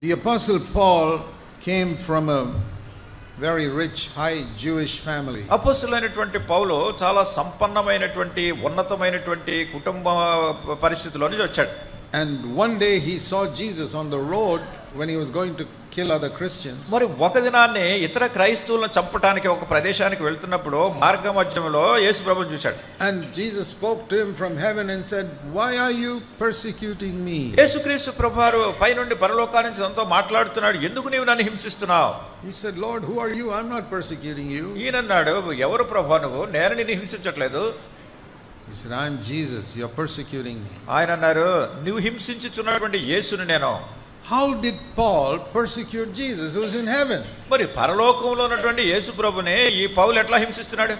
The Apostle Paul came from a very rich, high Jewish family. అపోస్తులైనటువంటి పౌలు చాలా సంపన్నమైనటువంటి ఉన్నతమైనటువంటి కుటుంబ పరిస్థితిలో నుంచి వచ్చాడు And one day he saw Jesus on the road when he was going to kill other Christians. మరి ఒక దినాన్ని ఇతర క్రైస్తవులను చంపడానికి ఒక ప్రదేశానికి వెళ్తున్నప్పుడు మార్గ మధ్యంలో యేసు ప్రభుని చూశాడు And Jesus spoke to him from heaven and said, Why are you persecuting me? యేసుక్రీస్తు ప్రభువారు పైనుండి పరలోకా నుంచి తనతో మాట్లాడుతున్నాడు ఎందుకు నీవు నన్ను హింసిస్తున్నావు He said, Lord, who are you? I'm not persecuting you. ఈయనన్నాడు ఎవరు ప్రభా నువ్వు నేను నిన్ను హింసించట్లేదు He said, I'm Jesus. You're persecuting me. ఆయన అన్నారు నువ్వు హింసించుచున్నటువంటి యేసుని నేను how did Paul persecute Jesus who's in heaven మరి పరలోకంలో ఉన్నటువంటి యేసు ప్రభుని ఈ పౌలు ఎట్లా హింసిస్తున్నాడు?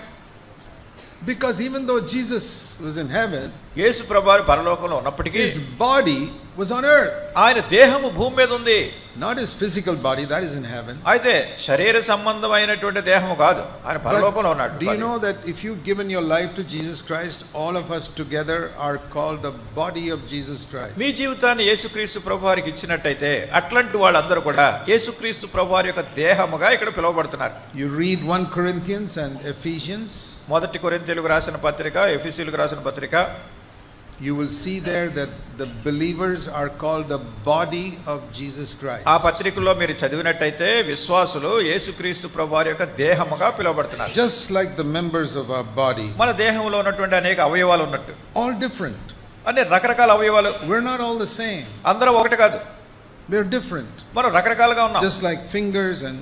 Because even though Jesus was in heaven Yesu ప్రభు పరలోకంలో ఉన్నప్పటికీ బాడీ was on earth. ఆయన దేహము భూమి మీద ఉంది Not his physical body, that is in heaven. అయితే శరీర సంబంధమైనటువంటి దేహము కాదు ఆయన పరలోకంలో ఉన్నాడు do you know that if you've given your life to Jesus Christ, all of us together are called the body of Jesus Christ? మీ జీవితాన్ని యేసుక్రీస్తు ప్రభు వారికి ఇచ్చినట్టయితే అట్లాంటి వాళ్ళందరూ కూడా యేసుక్రీస్తు ప్రభు వారి యొక్క దేహముగా ఇక్కడ పిలువబడుతున్నారు You read 1 Corinthians and Ephesians, మొదటి కొరింతీలకు రాసిన పత్రిక ఎఫీసీలకు రాసిన పత్రిక you will see there that the believers are called the body of Jesus Christ. ఆ పత్రికలో మీరు చదివినట్టయితే విశ్వాసులు యేసుక్రీస్తు ప్రభు వారి యొక్క దేహముగా పిలువబడుతున్నారు Just like the members of our body, మన దేహంలో ఉన్నటువంటి అనేక అవయవాలు ఉన్నట్టు all different. అన్ని రకరకాల అవయవాలు We're not all the same. అందరూ ఒకటి కాదు We're different. మనం రకరకాలుగా ఉన్నాం Just like fingers and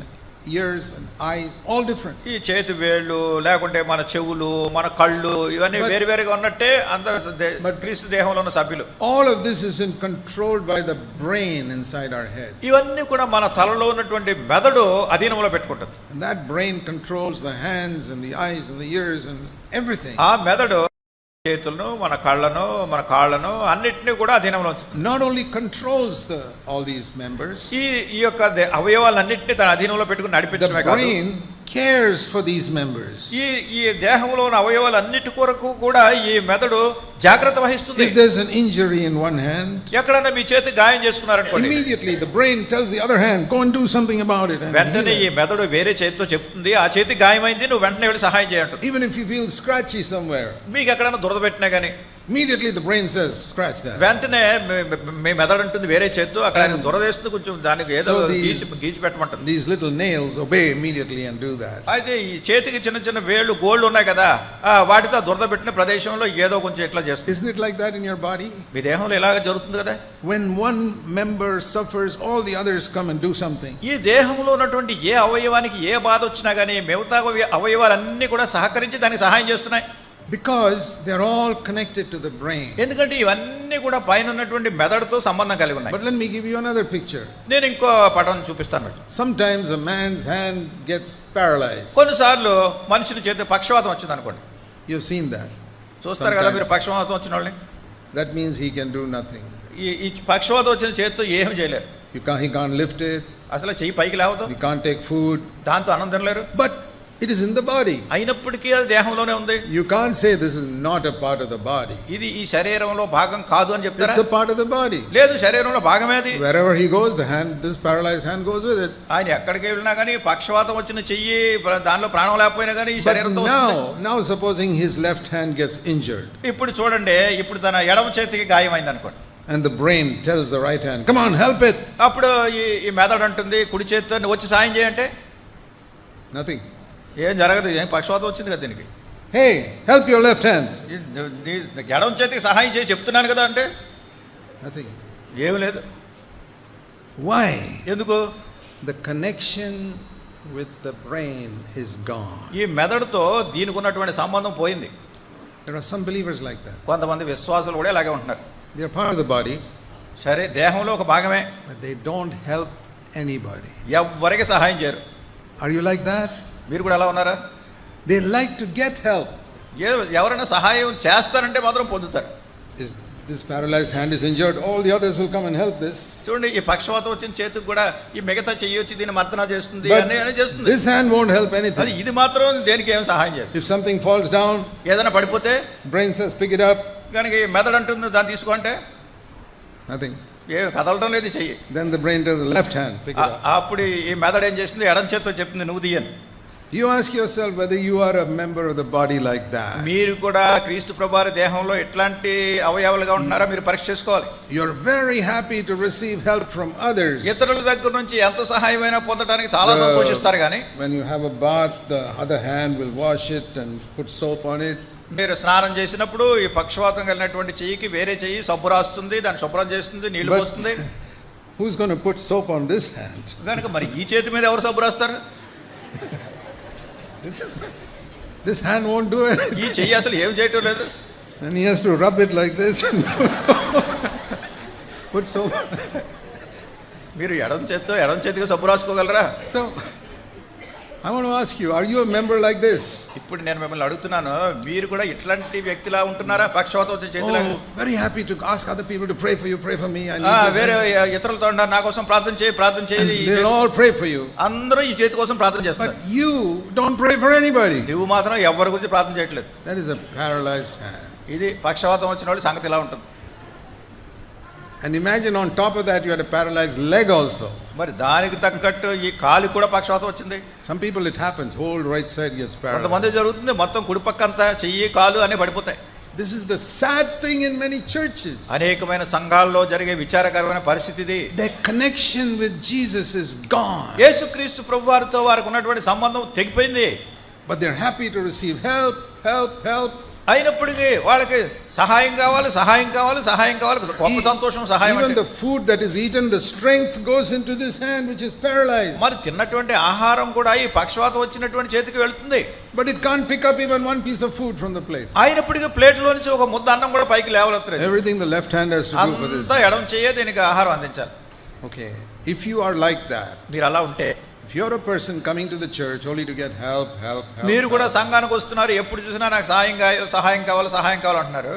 ears and eyes, all different. ఈ చేతి వేళ్ళు లేకుంటే మన చెవులు మన కళ్ళు ఇవన్నీ వేరు వేరుగా ఉన్నట్టే అందరు దే- But- క్రీస్తు దేహంలో ఉన్న సభ్యులు All of this is in controlled by the brain inside our head. ఇవన్నీ కూడా మన తలలో ఉన్నటువంటి మెదడు అధీనంలో పెట్టుకుంటుంది that brain controls the hands and the eyes and the ears and everything. ఆ మెదడు చేతులను మన కళ్ళను మన కాళ్ళను అన్నిటినీ కూడా అధీనంలో ఉంచుతుంది. Not only controls the all these members, ఈ ఈ యొక్క దే- అవయవాలన్నింటినీ తన అధీనంలో పెట్టుకుని నడిపించడమే కాదు. cares for these members. ఈ ఈ దేహంలో ఉన్న అవయవాలన్నిటి కొరకు కూడా ఈ మెదడు జాగ్రత్త వహిస్తుంది If there's an injury in one hand, ఎక్కడైనా మీ చేతి గాయం చేసుకున్నారనుకోండి immediately the brain tells the other hand, go and do something about it. and వెంటనే heal ఈ it. మెదడు వేరే చేతితో చెప్తుంది ఆ చేతి గాయమైంది నువ్వు వెంటనే వెళ్ళి సహాయం చేయంటుంది Even if you feel scratchy somewhere, మీకు ఎక్కడైనా దురద పెట్టినా కానీ immediately the brain says, scratch that. వెంటనే మీ- మీ- మీ మెదడు ఉంటుంది వేరే చేత్తో అక్కడ ఆయన దురదేస్తుంది కొంచెం దానికి ఏదో So the- గీచి గీచి పెట్టమంటుంది These little nails obey immediately and do that. అయితే ఈ చేతికి చిన్న చిన్న వేళ్ళు గోల్డ్ ఉన్నాయి కదా ఆ, వాటితో ఆ దురద పెట్టిన ప్రదేశంలో ఏదో కొంచెం ఇట్లా చేస్తుంది Isn't it like that in your body? మీ దేహంలో ఇలాగ జరుగుతుంది కదా When one member suffers, all the others come and do something. ఈ దేహంలో ఉన్నటువంటి ఏ అవయవానికి ఏ బాధ వచ్చినా కానీ మిగతా అవయ- అవయవాలన్నీ కూడా సహకరించి దానికి సహాయం చేస్తున్నాయి Because they're all connected to the brain. ఎందుకంటే ఇవన్నీ కూడా పైన ఉన్నటువంటి మెదడుతో సంబంధం కలిగి ఉన్నాయి But let me give you another picture. నేను ఇంకో పటం చూపిస్తాను మీకు. Sometimes a man's hand gets paralyzed. కొన్నిసార్లు మనుషుల చేతి పక్షవాతం వచ్చింది అనుకోండి You've seen that. చూస్తారు కదా మీరు Sometimes. పక్షవాతం వచ్చిన వాళ్ళని That means he can do nothing. ఈ ఈ పక్షవాతం వచ్చిన చేతితో ఏం చేయలేరు You can't, he can't lift it, అసలు చెయ్యి పైకి లేవదు he can't take food. దాంతో అన్నం తినలేరు But it is in the body. అయినప్పటికీ అది దేహంలోనే ఉంది You can't say this is not a part of the body. ఇది ఈ శరీరంలో భాగం కాదు అని చెప్తారా It's a part of the body. లేదు శరీరంలో భాగమే అది Wherever he goes, the hand, this paralyzed hand goes with it. ఆయన ఎక్కడికి వెళ్ళినా కానీ పక్షవాతం వచ్చిన చెయ్యి ప్ర- దానిలో ప్రాణం లేకపోయినా కానీ ఈ But శరీరంతో వస్తుంది. now, now supposing his left hand gets injured ఇప్పుడు చూడండి ఇప్పుడు తన ఎడమ చేతికి గాయమైంది అనుకోండి and the brain tells the right hand, come on, help it. అప్పుడు ఈ ఈ మెదడు అంటుంది కుడి చేతితో "నువ్వు వచ్చి సాయం చేయంటే Nothing. ఏం జరగదు ఏం పక్షవాతం వచ్చింది కదా దీనికి? Hey help your left hand ఎడవం చేతికి సహాయం చేసి చెప్తున్నాను కదా అంటే? ఏం లేదు. వై ఎందుకు? The connection with the brain is gone ఈ మెదడుతో దీనికి ఉన్నటువంటి సంబంధం పోయింది. సమ్ బిలీవర్స్ లైక్ దట్ కొంతమంది విశ్వాసాలు కూడా ఇలాగే ఉంటున్నారు. They are part of the body సరే దేహంలో ఒక భాగమే. They don't help anybody ఎవరికి సహాయం చేయరు. ఆర్ యూ లైక్ దట్ మీరు కూడా ఎలా ఉన్నారా They like to get help. ఏ ఎవరైనా సహాయం చేస్తారంటే మాత్రం పొందుతారు this paralyzed hand is injured, all the others will come and help this. చూడండి ఈ పక్షవాతం వచ్చిన చేతికి కూడా ఈ మిగతా చెయ్యి వచ్చి దీన్ని మర్దన చేస్తుంది అని అని చేస్తుంది this hand won't help అది anything. ఇది మాత్రం దేనికి ఏం సహాయం చేయదు If something falls down, ఏదైనా పడిపోతే brain says pick it up, కనుక ఈ మెదడు అంటుంది దాన్ని తీసుకోంటే nothing. ఏ కదలడం లేదు చెయ్యి Then the brain tells the left hand, pick it ఆ- up. అప్పుడు ఈ మెదడు ఏం చేసింది ఎడం చేత్తో చెప్తుంది నువ్వు తీయను You ask yourself whether you are a member of the body like that. మీరు కూడా క్రీస్తు ప్రభారి దేహంలో ఎట్లాంటి అవయవాలుగా ఉంటున్నారో మీరు పరీక్ష చేసుకోవాలి You're very happy to receive help from others. ఇతరుల దగ్గర నుంచి ఎంత సహాయమైనా పొందడానికి చాలా The- సంతోషిస్తారు కానీ When you have a bath, the other hand will wash it and put soap on it. మీరు స్నానం చేసినప్పుడు ఈ పక్షవాతం కలిగినటువంటి చెయ్యికి వేరే చెయ్యి సబ్బు రాస్తుంది దాన్ని శుభ్రం చేస్తుంది నీళ్లు But- పోస్తుంది Who's going to put soap on this hand? కనుక మరి ఈ చేతి మీద ఎవరు సబ్బు రాస్తారు This, this hand won't do it. ఈ చెయ్యి అసలు ఏం చేయటం లేదు And he has to rub it like this. put soap. మీరు ఎడం చేత్తో ఎడం చేతికి సబ్బు రాసుకోగలరా So, I want to ask you, are you a member like this? ఇప్పుడు నేను మిమ్మల్ని అడుగుతున్నాను మీరు కూడా ఇట్లాంటి వ్యక్తిలా ఉంటున్నారా పక్షవాతం వచ్చే చేతిలో Oh, very happy to ask other people to pray for you, pray for me. I need ఆ, this. వేరే ఇతరులతో ఉన్నారు నా కోసం ప్రార్థన చేయి ప్రార్థన And చేయి ఈ they'll చేతి- all pray for you. అందరూ ఈ చేతి కోసం ప్రార్థన చేస్తారు But you don't pray for anybody. నువ్వు మాత్రం ఎవరి గురించి ప్రార్థన చేయట్లేదు That is a paralyzed hand. ఇది పక్షవాతం వచ్చిన వాళ్ళు సంగతి ఇలా ఉంటుంది And imagine on top of that, you had a paralyzed leg also. మరి దానికి తగ్గట్టు ఈ కాలు కూడా పక్షవాతం వచ్చింది Some people it happens, whole right side gets paralyzed. కొంతమంది జరుగుతుంది మొత్తం కుడి పక్క అంతా చెయ్యి కాలు అనే పడిపోతాయి This is the sad thing in many churches. అనేకమైన సంఘాల్లో జరిగే విచారకరమైన పరిస్థితి ఇది Their connection with Jesus is gone. యేసుక్రీస్తు ప్రభు వారితో వారికి ఉన్నటువంటి సంబంధం తెగిపోయింది But they're happy to receive help, help, help. అయినప్పటికీ వాళ్ళకి సహాయం కావాలి సహాయం కావాలి సహాయం కావాలి. గొప్ప సంతోషం సహాయం the food that is eaten the strength goes in the this hand which is paralyse మరి తిన్నటువంటి ఆహారం కూడా ఈ పక్షవాతం వచ్చినటువంటి చేతికి వెళ్తుంది. But it can pick up even one piece of food from the plate అయినప్పటికీ ప్లేట్లో నుంచి ఒక ముద్ద అన్నం కూడా పైకి లేవలేదు everything the left hand has to do for this ఎడమ చేయే దీనికి ఆహారం అందించాలి. Okay if you are like that మీరు అలా ఉంటే if you're a person coming to the church only to get help, help, help. మీరు కూడా help. సంఘానికి వస్తున్నారు ఎప్పుడు చూసినా నాకు సహాయం కావాలి సహాయం కావాలి సహాయం కావాలి అంటున్నారు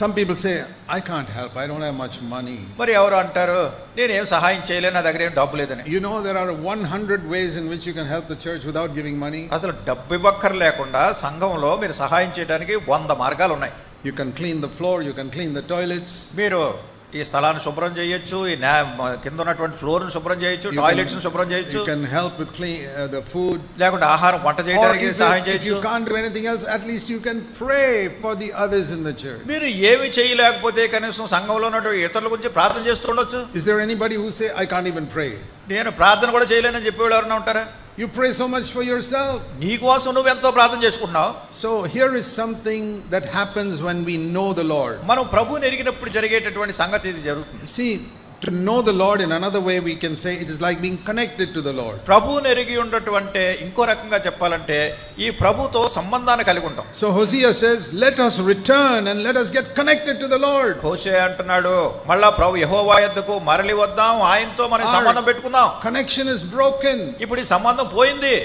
Some people say, I can't help, I don't have much money. మరి ఎవరు అంటారు నేనేం సహాయం చేయలేను నా దగ్గర ఏం డబ్బు లేదని You know, there are 100 ways in which you can help the church without giving money. అసలు డబ్బు ఇవ్వక్కర్ లేకుండా సంఘంలో మీరు సహాయం చేయడానికి వంద మార్గాలు ఉన్నాయి You can clean the floor, you can clean the toilets. మీరు ఈ స్థలాన్ని శుభ్రం చేయొచ్చు ఈ కింద ఉన్నటువంటి ఫ్లోర్ను శుభ్రం చేయొచ్చు టాయిలెట్స్ శుభ్రం చేయొచ్చు. Can help with clean the food లేకుంటే ఆహారం వంట చేయడానికి సహాయం చేయొచ్చు. You can't do anything else at least you can pray for the others in the church మీరు ఏమి చేయలేకపోతే కనీసం సంఘంలో ఉన్నటువంటి ఇతరుల గురించి ప్రార్థన చేస్తుండొచ్చు is there anybody who say I can't even pray నేను ప్రార్థన కూడా చేయలేనని చెప్పేవాళ్ళు ఎవరైనా ఉంటారా? You pray so much for yourself. నీ కోసం నువ్వు ఎంతో ప్రార్థన చేసుకుంటున్నావు So here is something that happens when we know the Lord. మనం ప్రభువుని ఎరిగినప్పుడు జరిగేటటువంటి సంగతి ఇది జరుగుతుంది See, to know the Lord in another way, we can say it is like being connected to the Lord. ప్రభువుని ఎరిగి ఉండటం ఇంకో రకంగా చెప్పాలంటే ఈ ప్రభుతో సంబంధాన్ని కలిగి ఉంటాం So Hosea says, Let us return and let us get connected to the Lord. హోషే అంటున్నాడు మళ్ళా ప్రభు యహోవా యొద్దకు మరలి వద్దాం ఆయనతో మనం సంబంధం పెట్టుకుందాం Connection is broken. ఇప్పుడు ఈ సంబంధం పోయింది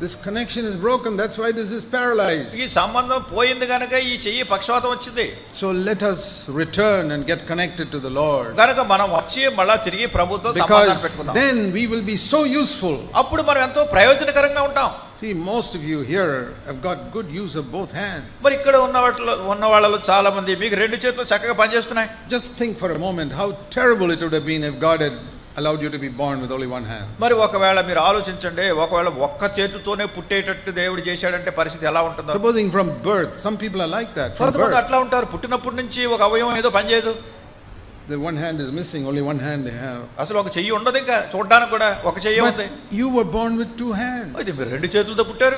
This connection is broken. That's why this is paralyzed. ఈ సంబంధం పోయింది కనుక ఈ చెయ్యి పక్షవాతం వచ్చింది So let us return and get connected to the Lord. కనుక మనం వచ్చి మళ్ళా తిరిగి ప్రభుతో సంబంధాన్ని Because పెట్టుకుందాం then we will be so useful. అప్పుడు మనం ఎంతో ప్రయోజనకరంగా ఉంటాం See, most of you here have got good use of both hands. మరి ఇక్కడ ఉన్న వాటిలో ఉన్న వాళ్ళలో చాలా మంది మీకు రెండు చేతులు చక్కగా పనిచేస్తున్నాయి Just think for a moment how terrible it would have been if God had allowed you to be born with only one hand. మరి ఒకవేళ మీరు ఆలోచించండి ఒకవేళ ఒక్క చేతితోనే పుట్టేటట్టు దేవుడు చేశాడంటే పరిస్థితి ఎలా ఉంటుందో Supposing from birth, some people are like that. From కొంతమంది birth, అట్లా ఉంటారు పుట్టినప్పటి నుంచి ఒక అవయవం ఏదో పనిచేయదు the one hand is missing, only one hand they have. అసలు ఒక చెయ్యి ఉండదు ఇంకా చూడడానికి కూడా ఒక చెయ్యి ఉంది But you were born with two hands. ఇది మీరు రెండు చేతులతో పుట్టారు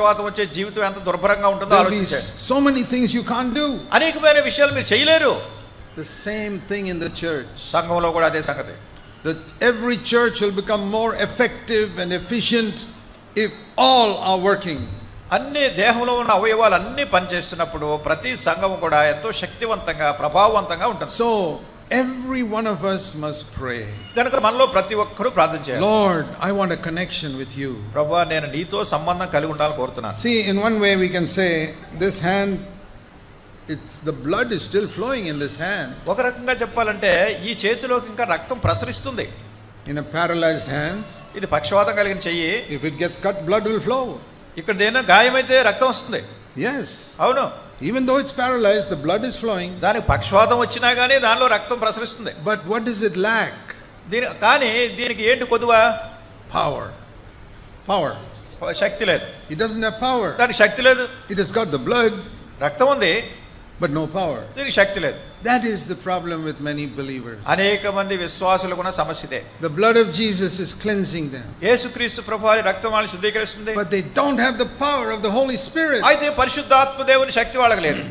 పక్షవాతం వచ్చే జీవితం ఎంత దుర్భరంగా ఉంటుందో ఆలోచించండి so many things you can't do. అనేకమైన విషయాలు మీరు చేయలేరు The same thing in the church. సంఘంలో కూడా అదే సంగతి That every church will become more effective and efficient if all are working. అన్ని దేహంలో ఉన్న అవయవాలు అన్ని పనిచేస్తున్నప్పుడు ప్రతి సంఘం కూడా ఎంతో శక్తివంతంగా ప్రభావవంతంగా ఉంటుంది So Every one of us must pray. కనుక మనలో ప్రతి ఒక్కరూ ప్రార్థన చేయాలి Lord, I want a connection with you. ప్రభా నేను నీతో సంబంధం కలిగి ఉండాలని కోరుతున్నాను See, in one way, we can say this hand, it's the blood is still flowing in this hand. ఒక రకంగా చెప్పాలంటే ఈ చేతిలోకి ఇంకా రక్తం ప్రసరిస్తుంది In a paralyzed hand, ఇది పక్షవాతం కలిగిన చెయ్యి if it gets cut, blood will flow. ఇక్కడ దేని గాయమైతే రక్తం వస్తుంది Yes. అవును Even though it's paralyzed, the blood is flowing. దానికి పక్షవాతం వచ్చినా కానీ దానిలో రక్తం ప్రసరిస్తుంది But what does it lack? దీని కానీ దీనికి ఏంటి కొద్దువా Power. Power. శక్తి లేదు It doesn't have power. దానికి శక్తి లేదు It has got the blood, రక్తం ఉంది బట్ నో పవర్ దీనికి శక్తి లేదు. That is the problem with many believers అనేక మంది విశ్వాసులకు ఉన్న సమస్య ఇదే. The blood of Jesus is cleansing them Yesukristu ప్రభు వారి రక్తం వాళ్ళని శుద్ధీకరిస్తుంది. But they don't have the power of the Holy Spirit అయితే పరిశుద్ధాత్మ దేవుని శక్తి వాళ్ళకి లేదు.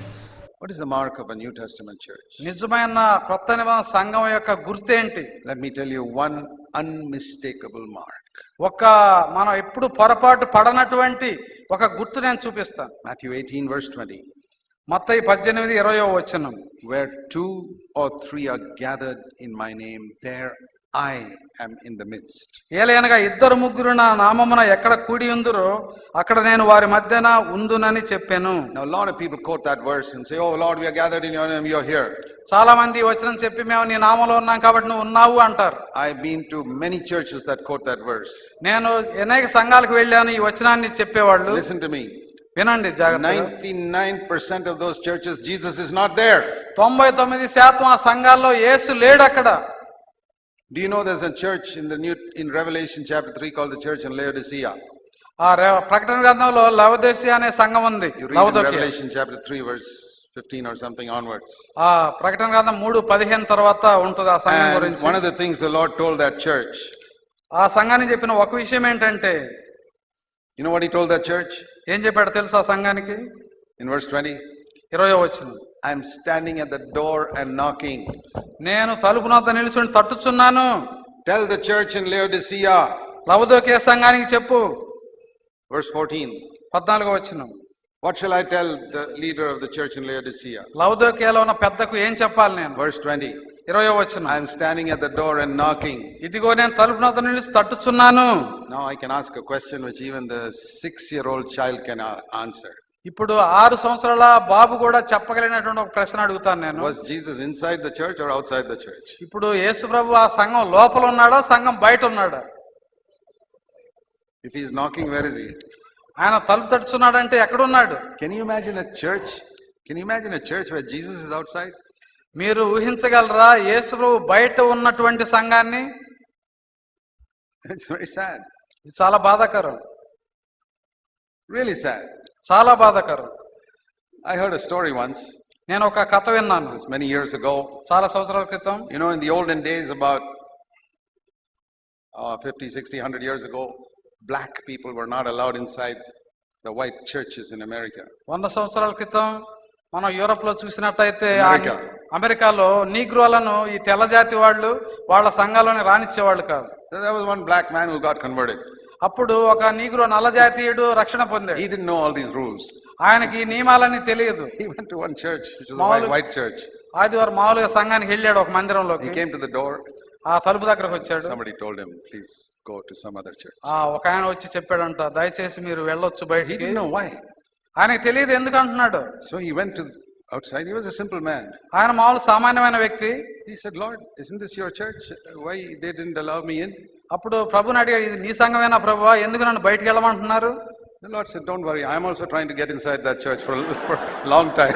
What is the mark of a New Testament church? నిజమైన కొత్త నిబంధన సంఘం యొక్క గుర్తు ఏంటి? Let me tell you one unmistakable mark. ఒక మనం ఎప్పుడు పొరపాటు పడనటువంటి ఒక గుర్తు నేను చూపిస్తాను. మాథ్యూ 18 verse 20 మత్తయి పద్దెనిమిది ఇరవై వచనం. Where two or three are gathered in my name there I am in the midst ఏలైనగా ఇద్దరు ముగ్గురు నా నామమున ఎక్కడ కూడి ఉందరో అక్కడ నేను వారి మధ్యన ఉందునని చెప్పాను. Now Lord people quote that words and say O Lord we are gathered in your name you are here చాలా మంది వచనం చెప్పి మేము నీ నామములో ఉన్నాం కాబట్టి నువ్వు ఉన్నావు అంటారు. I been to many churches that quote that words నేను అనేక సంఘాలకు వెళ్ళాను ఈ వచనాన్ని చెప్పేవాళ్ళు. లిసన్ టు మీ వినండి జాగ్రత్త of those churches Jesus not తొంభై తొమ్మిది శాతం ఆ సంఘాల్లో యేసు లేడు అక్కడ. The no there's in the new in Revelation chapter 3 called the అనే సంఘం ఉంది Laodicea Revelation chapter 3 verse 15 or something ఆ ప్రకటన గ్రంథం 3 15 తర్వాత ఉంటుంది one of the things the Lord told చెప్పిన ఒక విషయం ఏంటంటే you know what he told that church? ఏం చెప్పాడు తెలుసు ఆ సంఘానికి In verse 20, ఇరవై వచ్చిన I'm standing at the door and knocking. నేను తలుపు నొద్ద నిలుచుని తట్టుచున్నాను Tell the church in Laodicea, లవదోకే సంఘానికి చెప్పు verse 14. పద్నాలుగో వచ్చిన What shall I tell the leader of the church in Laodicea? లవదోకేలో ఉన్న పెద్దకు ఏం చెప్పాలి నేను Verse 20. ఇరవై వచ్చిన I'm standing at the door and knocking. ఇదిగో నేను తలుపు నొద్ద నిలిచి తట్టుచున్నాను Now I can ask a question which even the six year old child can a- answer. ఇప్పుడు ఆరు సంవత్సరాల బాబు కూడా చెప్పగలిగినటువంటి ఒక ప్రశ్న అడుగుతాను నేను Was Jesus inside the church or outside the church? ఇప్పుడు యేసు ప్రభు ఆ సంఘం లోపల ఉన్నాడా సంఘం బయట ఉన్నాడా If he's knocking, where is he? ఆయన తలుపు తడుచున్నాడు అంటే ఎక్కడ ఉన్నాడు can you imagine a church can you imagine a church where Jesus is outside మీరు ఊహించగలరా యేసుప్రభు బయట ఉన్నటువంటి సంఘాన్ని? చాలా బాధాకరం. రియలీ సార్ చాలా బాధాకరం. ఐ హర్డ్ స్టోరీ వన్స్ నేను ఒక కథ విన్నాను. మెనీ ఇయర్స్ గో చాలా సంవత్సరాల క్రితం. You know in the olden days about fifty sixty hundred years ago black people were not allowed inside the white churches in America. వంద సంవత్సరాల క్రితం మనం యూరప్లో చూసినట్టయితే అమెరికా. అమెరికాలో నీగ్రోలను ఈ తెల్లజాతి వాళ్ళు వాళ్ళ సంఘాలని రానిచ్చేవాళ్ళు కాదు there was one black man who got converted. అప్పుడు ఒక నీగ్రో నల్లజాతీయుడు రక్షణ పొందాడు He didn't know all these rules. ఆయనకి ఈ నియమాలన్నీ తెలియదు He went to one church, which was a white, Maulu- white church. ఆదివారం మామూలుగా సంఘానికి వెళ్ళాడు ఒక He మందిరంలోకి came to the door. ఆ తలుపు దగ్గరకు వచ్చాడు Somebody told him, please go to some other church. ఆ ఒక ఆయన వచ్చి చెప్పాడంట దయచేసి మీరు వెళ్ళొచ్చు He బయటికి didn't know why. ఆయనకు తెలియదు ఎందుకు అంటున్నాడు So he went to outside. He was a simple man. ఆయన మామూలు సామాన్యమైన వ్యక్తి He said, Lord, isn't this your church? Why they didn't allow me in? అప్పుడు ప్రభుని అడిగాడు ఇది నీ సంఘమేనా ప్రభు ఎందుకు నన్ను బయటికి వెళ్ళమంటున్నారు The Lord said, Don't worry, I'm also trying to get inside that church for a, for a long time.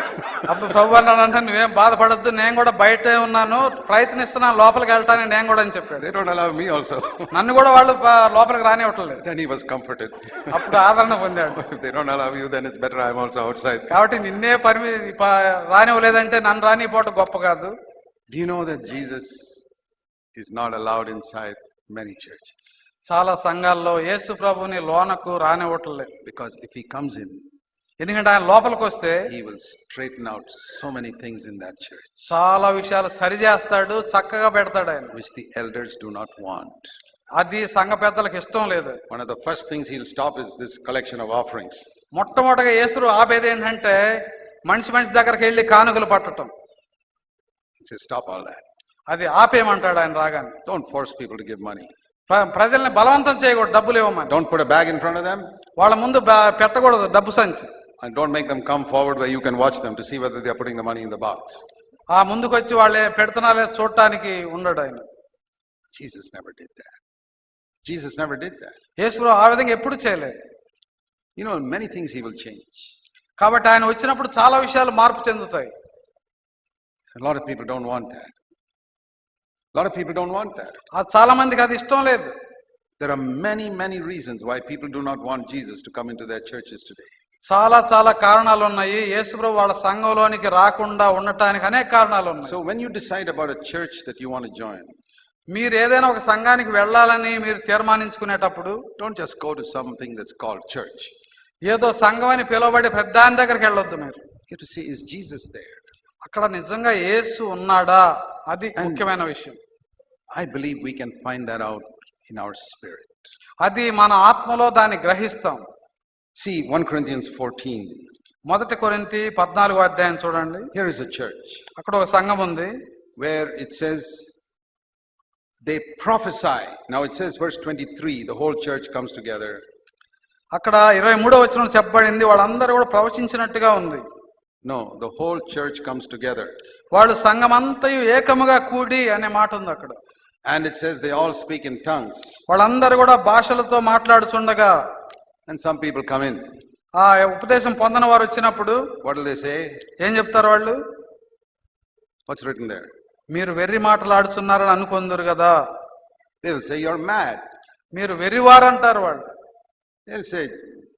అప్పుడు ప్రభు అన్నాడంటే నువ్వేం బాధపడద్దు నేను కూడా బయటే ఉన్నాను ప్రయత్నిస్తున్నాను లోపలికి వెళ్ళటానికి నేను కూడా అని చెప్పాడు they don't allow me also. నన్ను కూడా వాళ్ళు ప- లోపలికి రానివ్వట్లేదు then he was comforted. అప్పుడు ఆదరణ పొందాడు if they don't allow you, then it's better I'm also outside. కాబట్టి నిన్నే పరిమి ప- రానివ్వలేదంటే నన్ను రానిపోవటం గొప్ప కాదు Do you know that Jesus is not allowed inside many churches? చాలా సంఘాల్లో యేసు ప్రభుని లోనకు రానివ్వట్లేదు. Because if he comes in ఎందుకంటే ఆయన లోపలికి వస్తే he will straighten out so many things in that church చాలా విషయాలు సరి చేస్తాడు చక్కగా పెడతాడు ఆయన. Which the elders do not want అది సంఘ పెద్దలకు ఇష్టం లేదు. One of the first things he stop is this collection of offerings మొట్టమొదటిగా యేసు ఆపేది ఏంటంటే మనిషి మనిషి దగ్గరికి వెళ్ళి కానుకలు పట్టటం. ఇట్స్ స్టాప్ ఆల్ దట్ అది ఆపేయమంటాడు ఆయన రాగానే. Don't force people to give money ప్ర- ప్రజల్ని బలవంతం చేయకూడదు డబ్బులు ఇవ్వమని put a bag in front of them వాళ్ళ ముందు పెట్టకూడదు డబ్బు సంచి and don't make them come forward where you can watch them to see whether they are putting the money in the box. ఆ ముందుకు వచ్చి వాళ్ళే పెడుతున్నారో చూడటానికి ఉండడు ఆయన Jesus never did that. Jesus never did that. యేసు ఆ విధంగా ఎప్పుడు చేయలేదు You know, many things he will change. కాబట్టి ఆయన వచ్చినప్పుడు చాలా విషయాలు మార్పు చెందుతాయి A lot of people don't want that. A lot of people don't want that. ఆ చాలా మందికి అది ఇష్టం లేదు There are many, many reasons why people do not want Jesus to come into their churches today. చాలా చాలా కారణాలు ఉన్నాయి యేసుప్రభు వాళ్ళ సంఘంలోనికి రాకుండా ఉండటానికి అనేక కారణాలు ఉన్నాయి So when you decide about a church that you want to join, మీరు ఏదైనా ఒక సంఘానికి వెళ్ళాలని మీరు తీర్మానించుకునేటప్పుడు don't just go to something that's called church. ఏదో సంఘం అని పిలువబడే పెద్దాని దగ్గరికి వెళ్ళొద్దు మీరు You have to see, is Jesus there? అక్కడ నిజంగా యేసు ఉన్నాడా అది ముఖ్యమైన విషయం I believe we can find that out in our spirit అది మన ఆత్మలో దాన్ని గ్రహిస్తాం. సి వన్ క్రింతియన్స్ ఫోర్టీన్ మొదటి కొరింతి పద్నాలుగు అధ్యాయం చూడండి. హియర్ ఇస్ అ చర్చ్ అక్కడ ఒక సంఘం ఉంది. Where it says they prophesy now it says verse twenty three the whole church comes together అక్కడ ఇరవై మూడో వచ్చిన చెప్పబడింది వాళ్ళందరూ కూడా ప్రవచించినట్టుగా ఉంది. No the whole church comes together వాళ్ళు సంఘం అంతయు ఏకముగా కూడి అనే మాట ఉంది అక్కడ. And it says they all speak in tongues. వాళ్ళందరూ కూడా భాషలతో మాట్లాడుచుండగా And some people come in. ఆ ఉపదేశం పొందిన వారు వచ్చినప్పుడు What do they say? ఏం చెప్తారు వాళ్ళు What's written there? మీరు వెర్రి మాటలాడుచున్నారని అనుకుందరు కదా They will say, You're mad. మీరు వెర్రివారు అంటారు వాళ్ళు They'll say,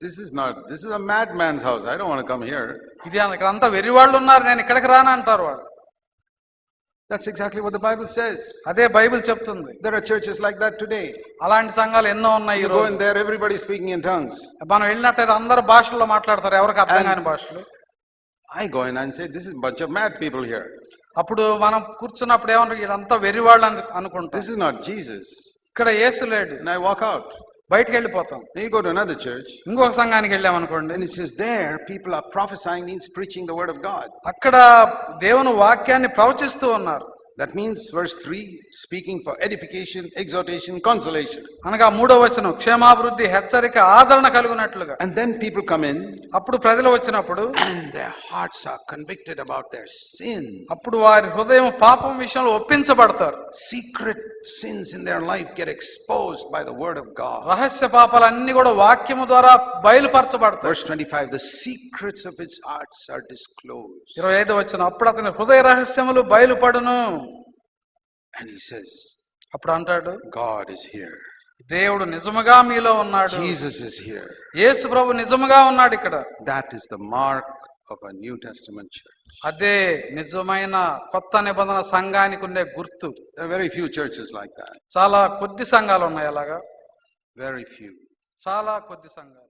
This is not, this is a madman's house. I don't want to come here. ఇది అంతా వెర్రి వాళ్ళు ఉన్నారు నేను ఇక్కడికి రాను అంటారు వాళ్ళు That's exactly what the Bible says. అదే బైబిల్ చెప్తుంది There are churches like that today. అలాంటి సంఘాలు ఎన్నో ఉన్నాయి ఈ go రోజు in there, everybody speaking in tongues. మనం వెళ్ళినట్టయితే అందరు భాషల్లో మాట్లాడతారు ఎవరికి అర్థం కాని భాషలు I go in and say, This is a bunch of mad people here. అప్పుడు మనం కూర్చున్నప్పుడు ఏమన్నారు వీళ్ళంతా వెర్రివాళ్ళు అని అనుకుంటాం This is not Jesus. ఇక్కడ యేసు లేడు And I walk out. బయటకు వెళ్ళిపోతాం you go to another church ఇంకొక సంఘానికి వెళ్ళాం అనుకోండి then it's there people are professing means preaching the word of God అక్కడ దేవుని వాక్యాన్ని ప్రవచిస్తూ ఉన్నారు. That means verse three speaking for edification exhortation consolation అనగా మూడో వచనం క్షేమాభివృద్ధి హెచ్చరిక ఆదరణ కలిగినట్లుగా. And then people come in అప్పుడు ప్రజలు వచ్చినప్పుడు and they hearts are convicted about their sin అప్పుడు వారి హృదయం పాపం విషయంలో ఒప్పించబడతారు. Secret sins in their life get expose by the word of God రహస్య పాపాలన్నీ కూడా వాక్యము ద్వారా బయలుపరచబడతారు verse 25 the secrets of his hearts are disclose 25 వచ్చిన అప్పుడు అతని హృదయ రహస్యములు బయలుపడును. And he says, అప్పుడు అంటాడు God is here. దేవుడు నిజముగా మీలో ఉన్నాడు Jesus is here. యేసు ప్రభు నిజముగా ఉన్నాడు ఇక్కడ That is the mark of a New Testament church. అదే నిజమైన కొత్త నిబంధన సంఘానికి ఉండే గుర్తు very few churches like that. చాలా కొద్ది సంఘాలు ఉన్నాయి అలాగా Very few. చాలా కొద్ది సంఘాలు